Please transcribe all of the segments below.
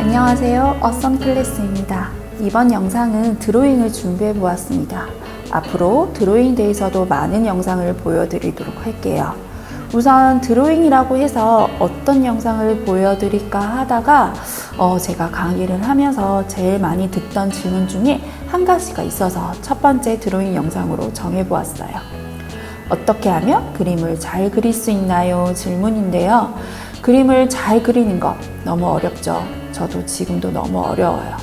안녕하세요. 어썸 클래스입니다. 이번 영상은 드로잉을 준비해 보았습니다. 앞으로 드로잉 대해서도 많은 영상을 보여드리도록 할게요. 우선 드로잉이라고 해서 어떤 영상을 보여드릴까 하다가 어, 제가 강의를 하면서 제일 많이 듣던 질문 중에 한 가지가 있어서 첫 번째 드로잉 영상으로 정해보았어요. 어떻게 하면 그림을 잘 그릴 수 있나요? 질문인데요. 그림을 잘 그리는 것 너무 어렵죠. 저도 지금도 너무 어려워요.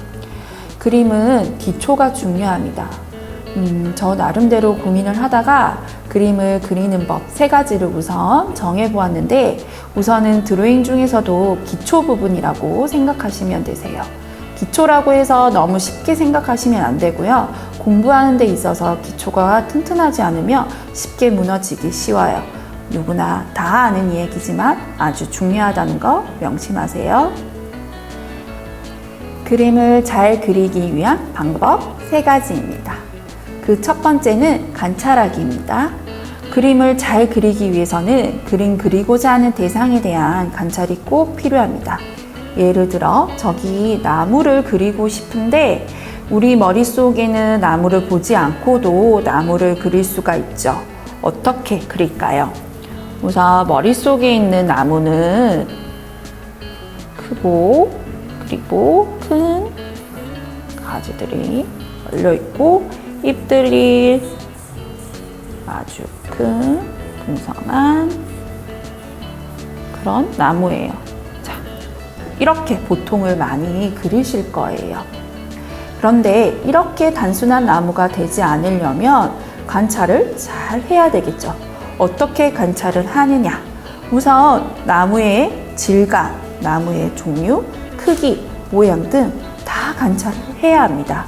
그림은 기초가 중요합니다. 음, 저 나름대로 고민을 하다가 그림을 그리는 법 세 가지를 우선 정해 보았는데 우선은 드로잉 중에서도 기초 부분이라고 생각하시면 되세요. 기초라고 해서 너무 쉽게 생각하시면 안 되고요. 공부하는 데 있어서 기초가 튼튼하지 않으면 쉽게 무너지기 쉬워요. 누구나 다 아는 얘기지만 아주 중요하다는 거 명심하세요. 그림을 잘 그리기 위한 방법 세 가지입니다. 그 첫 번째는 관찰하기입니다. 그림을 잘 그리기 위해서는 그림 그리고자 하는 대상에 대한 관찰이 꼭 필요합니다. 예를 들어, 저기 나무를 그리고 싶은데, 우리 머릿속에는 나무를 보지 않고도 나무를 그릴 수가 있죠. 어떻게 그릴까요? 우선 머릿속에 있는 나무는 크고, 그리고 큰 가지들이 열려 있고, 잎들이 아주 큰 풍성한 그런 나무예요. 자, 이렇게 보통을 많이 그리실 거예요. 그런데 이렇게 단순한 나무가 되지 않으려면 관찰을 잘 해야 되겠죠. 어떻게 관찰을 하느냐? 우선 나무의 질감, 나무의 종류, 크기, 모양 등 다 관찰을 해야 합니다.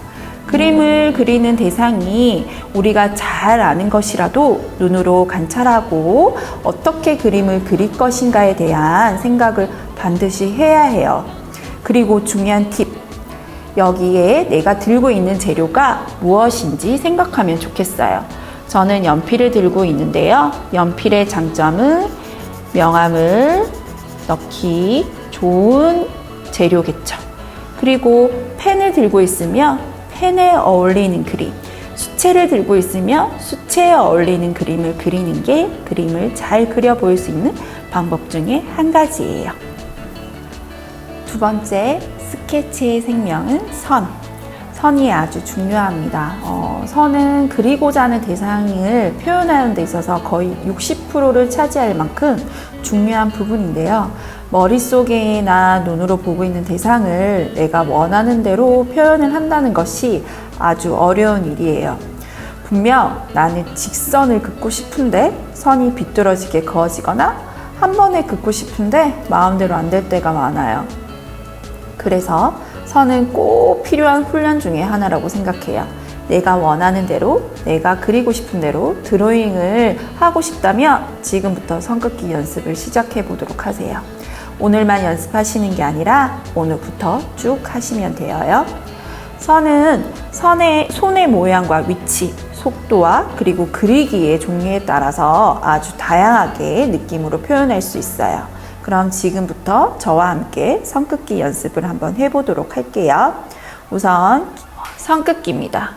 그림을 그리는 대상이 우리가 잘 아는 것이라도 눈으로 관찰하고 어떻게 그림을 그릴 것인가에 대한 생각을 반드시 해야 해요. 그리고 중요한 팁. 여기에 내가 들고 있는 재료가 무엇인지 생각하면 좋겠어요. 저는 연필을 들고 있는데요. 연필의 장점은 명암을 넣기 좋은 재료겠죠. 그리고 펜을 들고 있으면 펜에 어울리는 그림, 수채를 들고 있으면 수채에 어울리는 그림을 그리는 게 그림을 잘 그려 보일 수 있는 방법 중에 한 가지예요. 두 번째, 스케치의 생명은 선. 선이 아주 중요합니다. 어, 선은 그리고자 하는 대상을 표현하는 데 있어서 거의 60%를 차지할 만큼 중요한 부분인데요. 머릿속에나 눈으로 보고 있는 대상을 내가 원하는 대로 표현을 한다는 것이 아주 어려운 일이에요. 분명 나는 직선을 긋고 싶은데 선이 비뚤어지게 그어지거나 한 번에 긋고 싶은데 마음대로 안 될 때가 많아요. 그래서 선은 꼭 필요한 훈련 중에 하나라고 생각해요. 내가 원하는 대로, 내가 그리고 싶은 대로 드로잉을 하고 싶다면 지금부터 선긋기 연습을 시작해 보도록 하세요. 오늘만 연습하시는 게 아니라 오늘부터 쭉 하시면 돼요. 선은 선의 손의 모양과 위치, 속도와 그리고 그리기의 종류에 따라서 아주 다양하게 느낌으로 표현할 수 있어요. 그럼 지금부터 저와 함께 선긋기 연습을 한번 해보도록 할게요. 우선 선긋기입니다.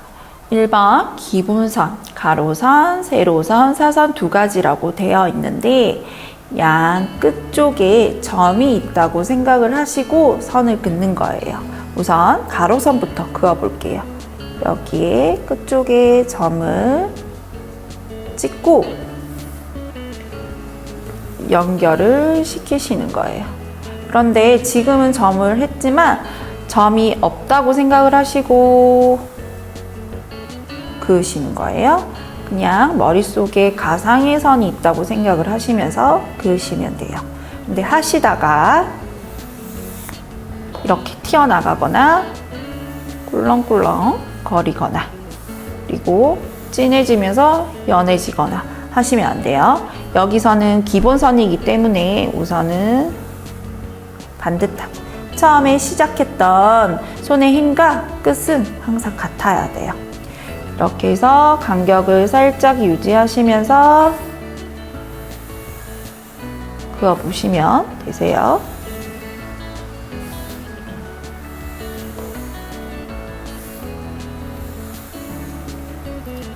1번 기본선, 가로선, 세로선, 사선 두 가지라고 되어 있는데 양 끝쪽에 점이 있다고 생각을 하시고 선을 긋는 거예요. 우선 가로선부터 그어 볼게요. 여기에 끝쪽에 점을 찍고 연결을 시키시는 거예요. 그런데 지금은 점을 했지만 점이 없다고 생각을 하시고 그으시는 거예요. 그냥 머릿속에 가상의 선이 있다고 생각을 하시면서 그으시면 돼요. 근데 하시다가 이렇게 튀어나가거나 꿀렁꿀렁 거리거나 그리고 진해지면서 연해지거나 하시면 안 돼요. 여기서는 기본선이기 때문에 우선은 반듯함. 처음에 시작했던 손의 힘과 끝은 항상 같아야 돼요. 이렇게 해서 간격을 살짝 유지하시면서 그어 보시면 되세요.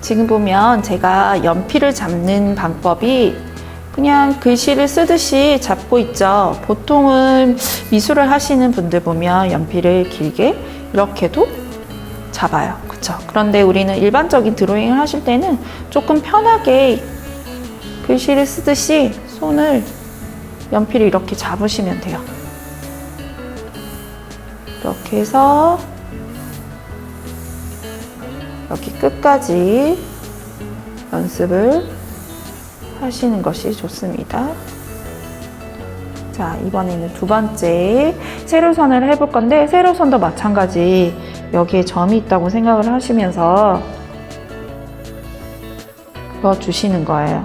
지금 보면 제가 연필을 잡는 방법이 그냥 글씨를 쓰듯이 잡고 있죠. 보통은 미술을 하시는 분들 보면 연필을 길게 이렇게도 잡아요. 그쵸? 그런데 우리는 일반적인 드로잉을 하실 때는 조금 편하게 글씨를 쓰듯이 손을 연필을 이렇게 잡으시면 돼요. 이렇게 해서 여기 끝까지 연습을 하시는 것이 좋습니다. 자, 이번에는 두 번째 세로선을 해볼 건데, 세로선도 마찬가지 여기에 점이 있다고 생각을 하시면서 그어주시는 거예요.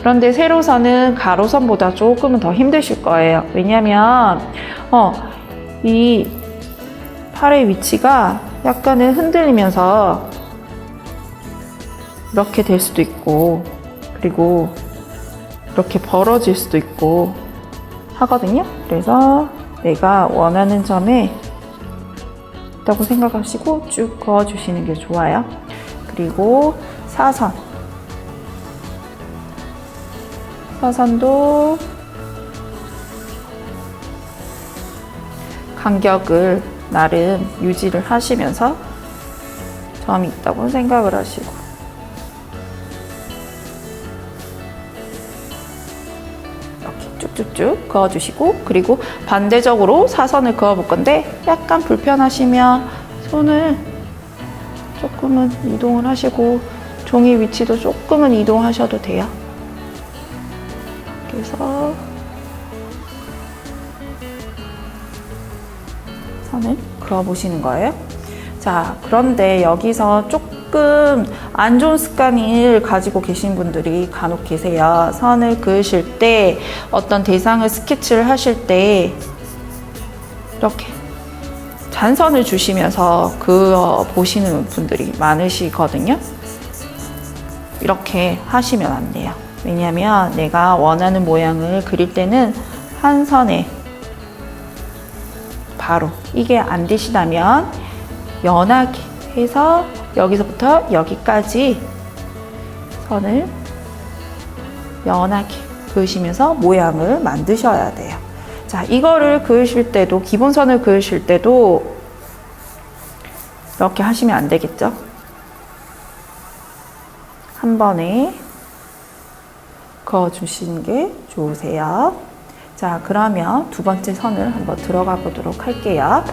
그런데 세로선은 가로선보다 조금은 더 힘드실 거예요. 왜냐면, 어, 이 팔의 위치가 약간은 흔들리면서 이렇게 될 수도 있고, 그리고 이렇게 벌어질 수도 있고 하거든요. 그래서 내가 원하는 점에 있다고 생각하시고 쭉 그어주시는 게 좋아요. 그리고 사선. 사선도 간격을 나름 유지를 하시면서 점이 있다고 생각을 하시고 쭉쭉쭉 그어주시고 그리고 반대적으로 사선을 그어볼 건데 약간 불편하시면 손을 조금은 이동을 하시고 종이 위치도 조금은 이동하셔도 돼요. 그래서 선을 그어보시는 거예요. 자, 그런데 여기서 조금 안 좋은 습관을 가지고 계신 분들이 간혹 계세요. 선을 그으실 때 어떤 대상을 스케치를 하실 때 이렇게 잔선을 주시면서 그어 보시는 분들이 많으시거든요. 이렇게 하시면 안 돼요. 왜냐하면 내가 원하는 모양을 그릴 때는 한 선에 바로 이게 안 되시다면 연하게 해서 여기서부터 여기까지 선을 연하게 그으시면서 모양을 만드셔야 돼요. 자, 이거를 그으실 때도 기본선을 그으실 때도 이렇게 하시면 안 되겠죠? 한 번에 그어 주시는 게 좋으세요. 자, 그러면 두 번째 선을 한번 들어가 보도록 할게요.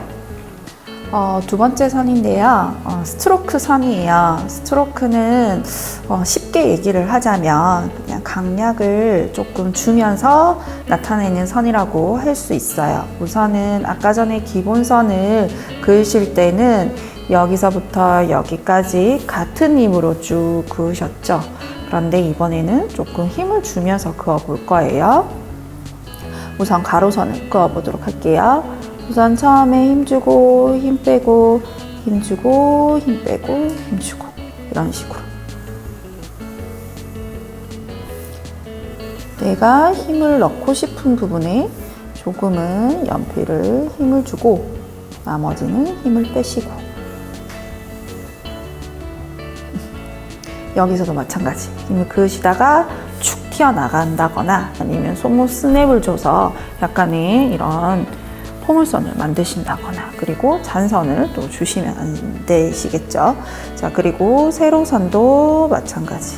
어, 두 번째 선인데요. 어, 스트로크 선이에요. 스트로크는 어, 쉽게 얘기를 하자면 그냥 강약을 조금 주면서 나타내는 선이라고 할 수 있어요. 우선은 아까 전에 기본선을 그으실 때는 여기서부터 여기까지 같은 힘으로 쭉 그으셨죠. 그런데 이번에는 조금 힘을 주면서 그어 볼 거예요. 우선 가로선을 그어 보도록 할게요. 우선 처음에 힘주고 힘 빼고 힘주고 힘 빼고 힘주고 이런 식으로. 내가 힘을 넣고 싶은 부분에 조금은 연필을 힘을 주고 나머지는 힘을 빼시고. 여기서도 마찬가지. 힘을 그으시다가 축 튀어나간다거나 아니면 손목 스냅을 줘서 약간의 이런 포물선을 만드신다거나 그리고 잔선을 또 주시면 안 되시겠죠. 자 그리고 세로선도 마찬가지.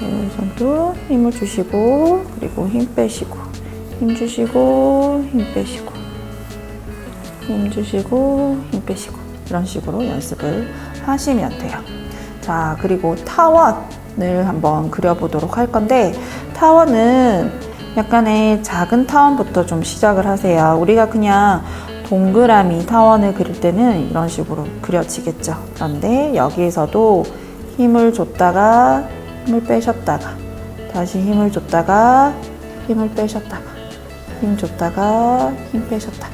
세로선도 힘을 주시고 그리고 힘 빼시고 힘 주시고 힘 빼시고 힘 주시고 힘 빼시고 이런 식으로 연습을 하시면 돼요. 자 그리고 타원 을 한번 그려보도록 할 건데 타원은 약간의 작은 타원부터 좀 시작을 하세요. 우리가 그냥 동그라미 타원을 그릴 때는 이런 식으로 그려지겠죠. 그런데 여기에서도 힘을 줬다가 힘을 빼셨다가 다시 힘을 줬다가 힘을 빼셨다가 힘 줬다가 힘 빼셨다가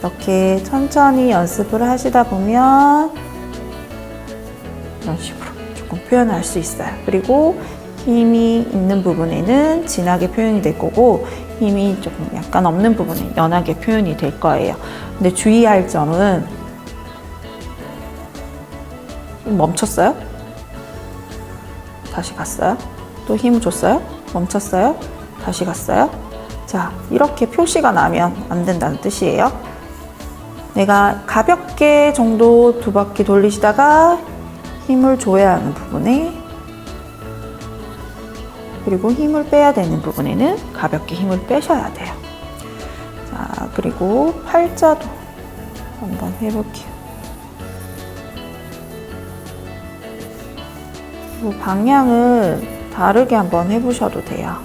이렇게 천천히 연습을 하시다 보면 이런 식으로 표현할 수 있어요. 그리고 힘이 있는 부분에는 진하게 표현이 될 거고 힘이 조금 약간 없는 부분에 연하게 표현이 될 거예요. 근데 주의할 점은 멈췄어요? 다시 갔어요? 또 힘을 줬어요? 멈췄어요? 다시 갔어요? 자, 이렇게 표시가 나면 안 된다는 뜻이에요. 내가 가볍게 정도 두 바퀴 돌리시다가 힘을 줘야 하는 부분에 그리고 힘을 빼야 되는 부분에는 가볍게 힘을 빼셔야 돼요. 자, 그리고 팔자도 한번 해볼게요. 그리고 방향을 다르게 한번 해보셔도 돼요.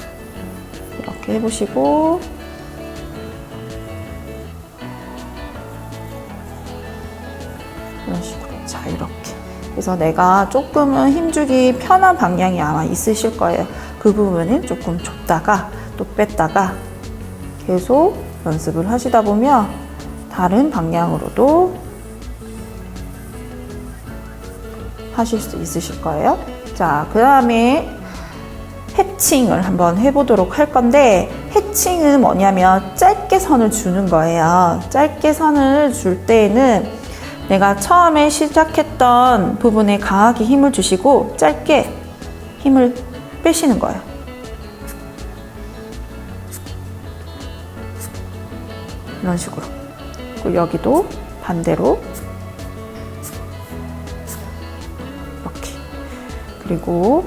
이렇게 해보시고 그래서 내가 조금은 힘주기 편한 방향이 아마 있으실 거예요 그 부분은 조금 줬다가 또 뺐다가 계속 연습을 하시다 보면 다른 방향으로도 하실 수 있으실 거예요 자 그 다음에 해칭을 한번 해보도록 할 건데 해칭은 뭐냐면 짧게 선을 주는 거예요. 짧게 선을 줄 때에는 내가 처음에 시작했던 부분에 강하게 힘을 주시고 짧게 힘을 빼시는 거예요. 이런 식으로. 그리고 여기도 반대로 이렇게. 그리고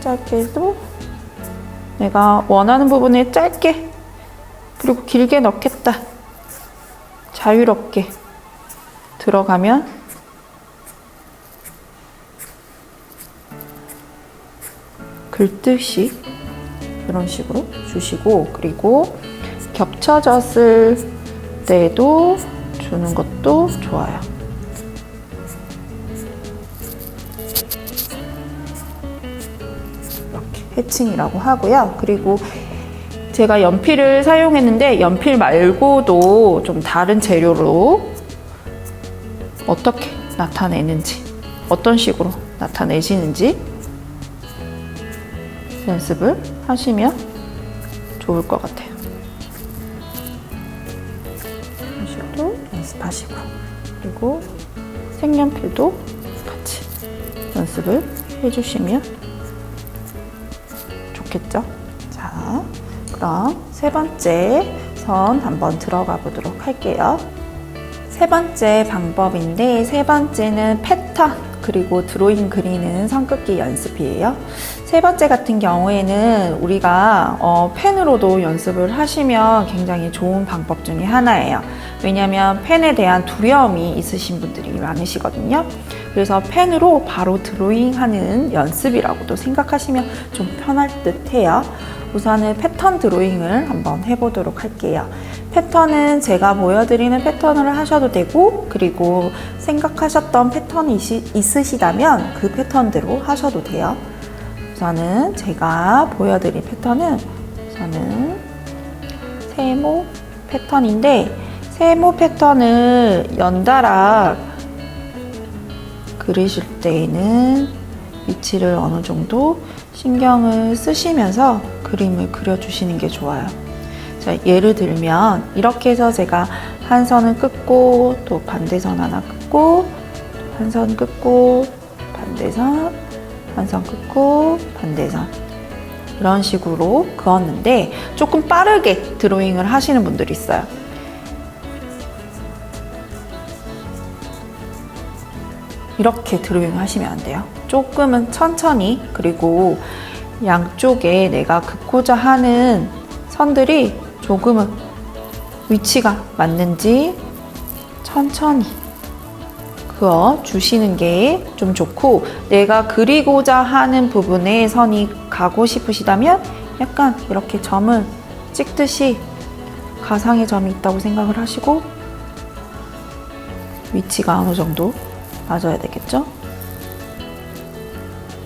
짧게도 내가 원하는 부분에 짧게 그리고 길게 넣겠다. 자유롭게 들어가면 긁듯이 이런 식으로 주시고 그리고 겹쳐졌을 때도 주는 것도 좋아요. 이렇게 해칭이라고 하고요. 그리고 제가 연필을 사용했는데 연필 말고도 좀 다른 재료로 어떻게 나타내는지 어떤 식으로 나타내시는지 연습을 하시면 좋을 것 같아요. 이런 식으로 연습하시고 그리고 색연필도 같이 연습을 해주시면 좋겠죠? 자, 그럼 세 번째 선 한번 들어가 보도록 할게요. 세 번째 방법인데 세 번째는 패턴 그리고 드로잉 그리는 선긋기 연습이에요. 세 번째 같은 경우에는 우리가 어, 펜으로도 연습을 하시면 굉장히 좋은 방법 중에 하나예요. 왜냐하면 펜에 대한 두려움이 있으신 분들이 많으시거든요. 그래서 펜으로 바로 드로잉하는 연습이라고도 생각하시면 좀 편할 듯 해요. 우선은 패턴 드로잉을 한번 해보도록 할게요. 패턴은 제가 보여드리는 패턴을 하셔도 되고, 그리고 생각하셨던 패턴이 있으시다면 그 패턴대로 하셔도 돼요. 우선은 제가 보여드릴 패턴은 우선은 세모 패턴인데, 세모 패턴을 연달아 그리실 때에는 위치를 어느 정도 신경을 쓰시면서 그림을 그려주시는 게 좋아요. 자, 예를 들면 이렇게 해서 제가 한 선을 긋고 또 반대선 하나 긋고 한선 긋고 반대선 한선 긋고 반대선 이런 식으로 그었는데 조금 빠르게 드로잉을 하시는 분들이 있어요. 이렇게 드로잉 하시면 안 돼요. 조금은 천천히 그리고 양쪽에 내가 긋고자 하는 선들이 조금은 위치가 맞는지 천천히 그어 주시는 게 좀 좋고 내가 그리고자 하는 부분에 선이 가고 싶으시다면 약간 이렇게 점을 찍듯이 가상의 점이 있다고 생각을 하시고 위치가 어느 정도 맞아야 되겠죠?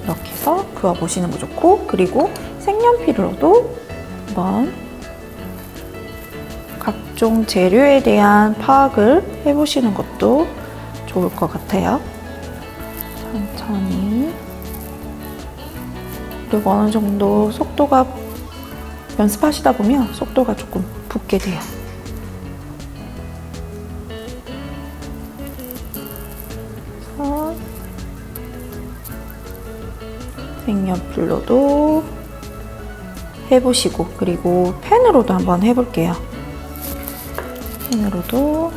이렇게 해서 그어 보시는 거 좋고 그리고 색연필로도 한번 각종 재료에 대한 파악을 해보시는 것도 좋을 것 같아요. 천천히. 그리고 어느 정도 속도가 연습하시다 보면 속도가 조금 붙게 돼요. 그래서 색연필로도 해보시고 그리고 펜으로도 한번 해볼게요. 펜으로도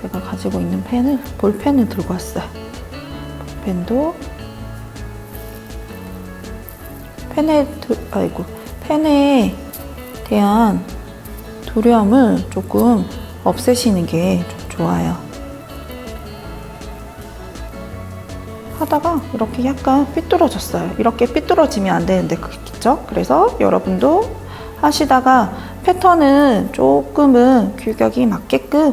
제가 가지고 있는 펜을 볼펜을 들고 왔어요. 볼펜도 펜에 드- 아이고 펜에 대한 두려움을 조금 없애시는 게좀 좋아요. 하다가 이렇게 약간 삐뚤어졌어요. 이렇게 삐뚤어지면 안 되는데 그겠죠? 그래서 여러분도 하시다가 패턴은 조금은 규격이 맞게끔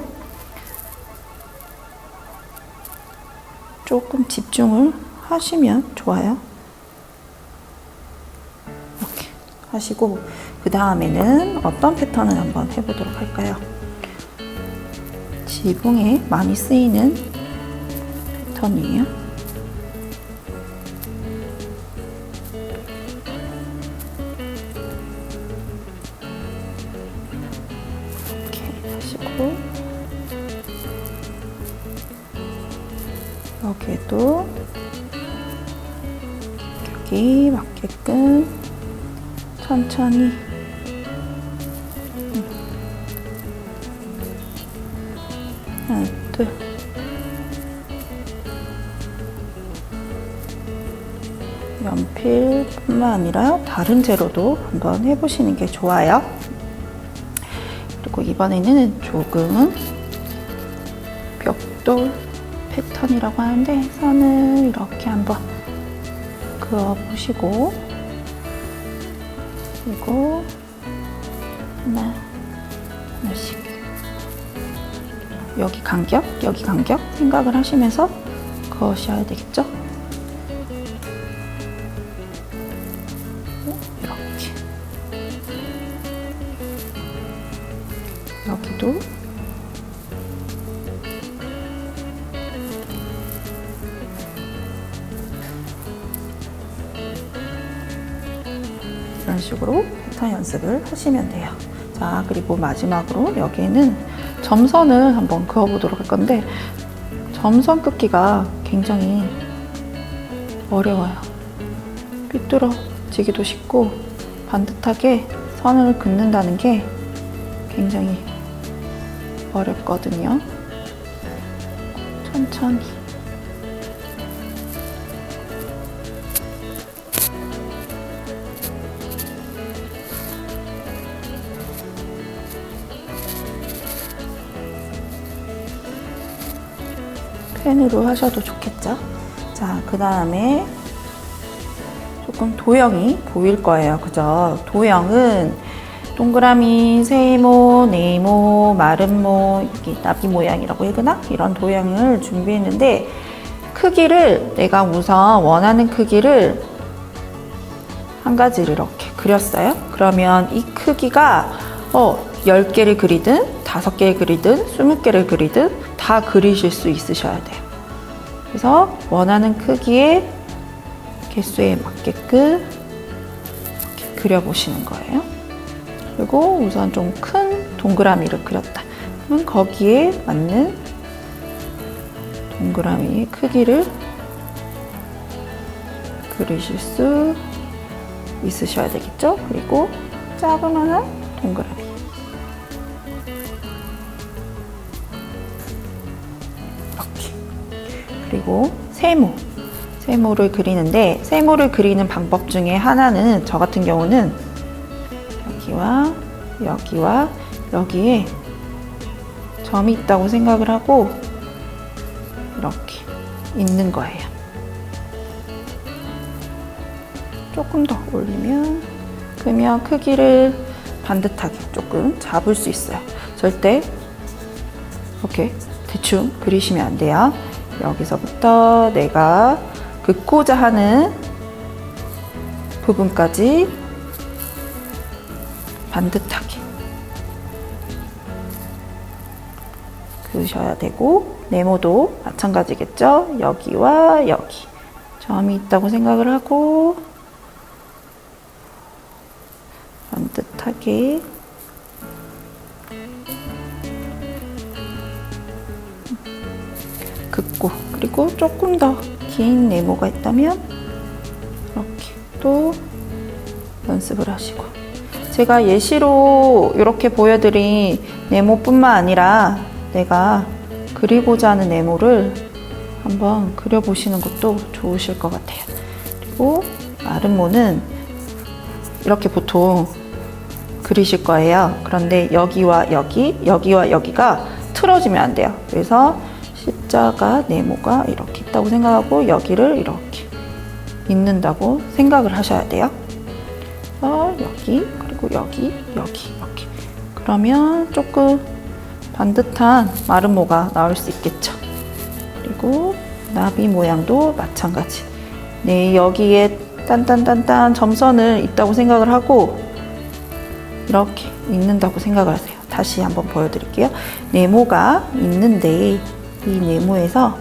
조금 집중을 하시면 좋아요. 이렇게 하시고 그 다음에는 어떤 패턴을 한번 해보도록 할까요? 지붕에 많이 쓰이는 패턴이에요. 여기에도 여기 맞게끔 천천히 음. 하나 둘 연필뿐만 아니라 다른 재료도 한번 해보시는 게 좋아요. 그리고 이번에는 조금은 벽돌 패턴이라고 하는데 선을 이렇게 한번 그어보시고 그리고 하나 하나씩. 여기 간격? 여기 간격? 생각을 하시면서 그으셔야 되겠죠? 연습을 하시면 돼요. 자, 그리고 마지막으로 여기에는 점선을 한번 그어보도록 할 건데, 점선 긋기가 굉장히 어려워요. 삐뚤어지기도 쉽고, 반듯하게 선을 긋는다는 게 굉장히 어렵거든요. 천천히. 펜으로 하셔도 좋겠죠? 자, 그 다음에 조금 도형이 보일 거예요. 그죠? 도형은 동그라미, 세모, 네모, 마름모, 이렇게 나비 모양이라고 해야 되나? 이런 도형을 준비했는데 크기를 내가 우선 원하는 크기를 한 가지를 이렇게 그렸어요. 그러면 이 크기가 어, 10개를 그리든 5개를 그리든 20개를 그리든 다 그리실 수 있으셔야 돼요. 그래서 원하는 크기의 개수에 맞게끔 이렇게 그려보시는 거예요. 그리고 우선 좀 큰 동그라미를 그렸다. 그러면 거기에 맞는 동그라미의 크기를 그리실 수 있으셔야 되겠죠? 그리고 자그마한 동그라미. 그리고 세모. 세모를 그리는데 세모를 그리는 방법 중에 하나는 저 같은 경우는 여기와 여기와 여기에 점이 있다고 생각을 하고 이렇게 있는 거예요. 조금 더 올리면 그러면 크기를 반듯하게 조금 잡을 수 있어요. 절대 이렇게 대충 그리시면 안 돼요. 여기서부터 내가 긋고자 하는 부분까지 반듯하게 그으셔야 되고 네모도 마찬가지겠죠. 여기와 여기 점이 있다고 생각을 하고 반듯하게 긋고 그리고 조금 더 긴 네모가 있다면 이렇게 또 연습을 하시고 제가 예시로 이렇게 보여드린 네모뿐만 아니라 내가 그리고자 하는 네모를 한번 그려보시는 것도 좋으실 것 같아요. 그리고 아름모는 이렇게 보통 그리실 거예요. 그런데 여기와 여기, 여기와 여기가 틀어지면 안 돼요. 그래서 십자가 네모가 이렇게 있다고 생각하고 여기를 이렇게 있는다고 생각을 하셔야 돼요. 그래서 여기, 그리고 여기, 여기, 이렇게. 그러면 조금 반듯한 마름모가 나올 수 있겠죠. 그리고 나비 모양도 마찬가지. 네, 여기에 딴딴딴딴 점선을 있다고 생각을 하고 이렇게 있는다고 생각을 하세요. 다시 한번 보여드릴게요. 네모가 있는데 이 네모에서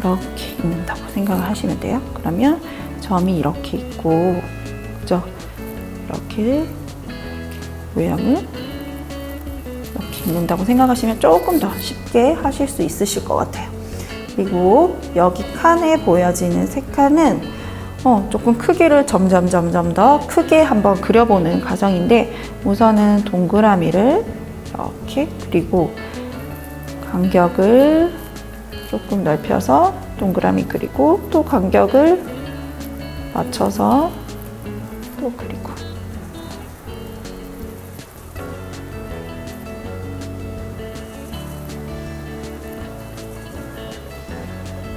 이렇게 있는다고 생각을 하시면 돼요. 그러면 점이 이렇게 있고, 그죠? 이렇게 모양을 이렇게 있는다고 생각하시면 조금 더 쉽게 하실 수 있으실 것 같아요. 그리고 여기 칸에 보여지는 세 칸은 어, 조금 크기를 점점 점점 더 크게 한번 그려보는 과정인데 우선은 동그라미를 이렇게 그리고 간격을 조금 넓혀서 동그라미 그리고 또 간격을 맞춰서 또 그리고.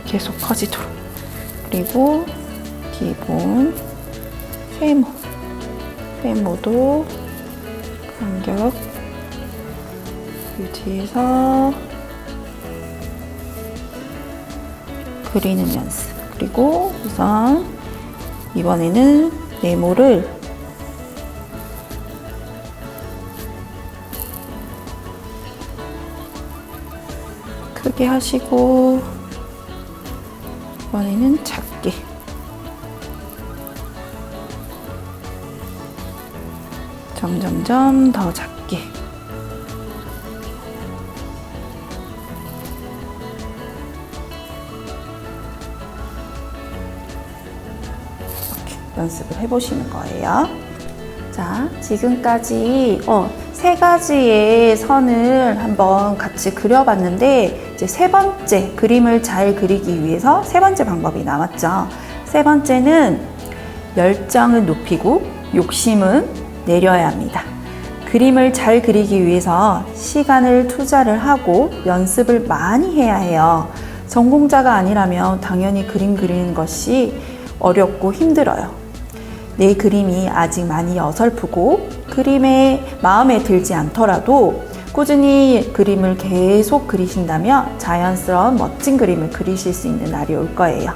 계속 커지도록. 그리고 기본 세모. 세모도 간격 유지해서 그리는 연습. 그리고 우선 이번에는 네모를 크게 하시고 이번에는 작게. 점점점 더 작게 연습을 해보시는 거예요. 자, 지금까지 어, 세 가지의 선을 한번 같이 그려봤는데 이제 세 번째 그림을 잘 그리기 위해서 세 번째 방법이 남았죠. 세 번째는 열정을 높이고 욕심은 내려야 합니다. 그림을 잘 그리기 위해서 시간을 투자를 하고 연습을 많이 해야 해요. 전공자가 아니라면 당연히 그림 그리는 것이 어렵고 힘들어요. 내 그림이 아직 많이 어설프고 그림에 마음에 들지 않더라도 꾸준히 그림을 계속 그리신다면 자연스러운 멋진 그림을 그리실 수 있는 날이 올 거예요.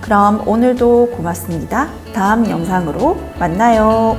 그럼 오늘도 고맙습니다. 다음 영상으로 만나요.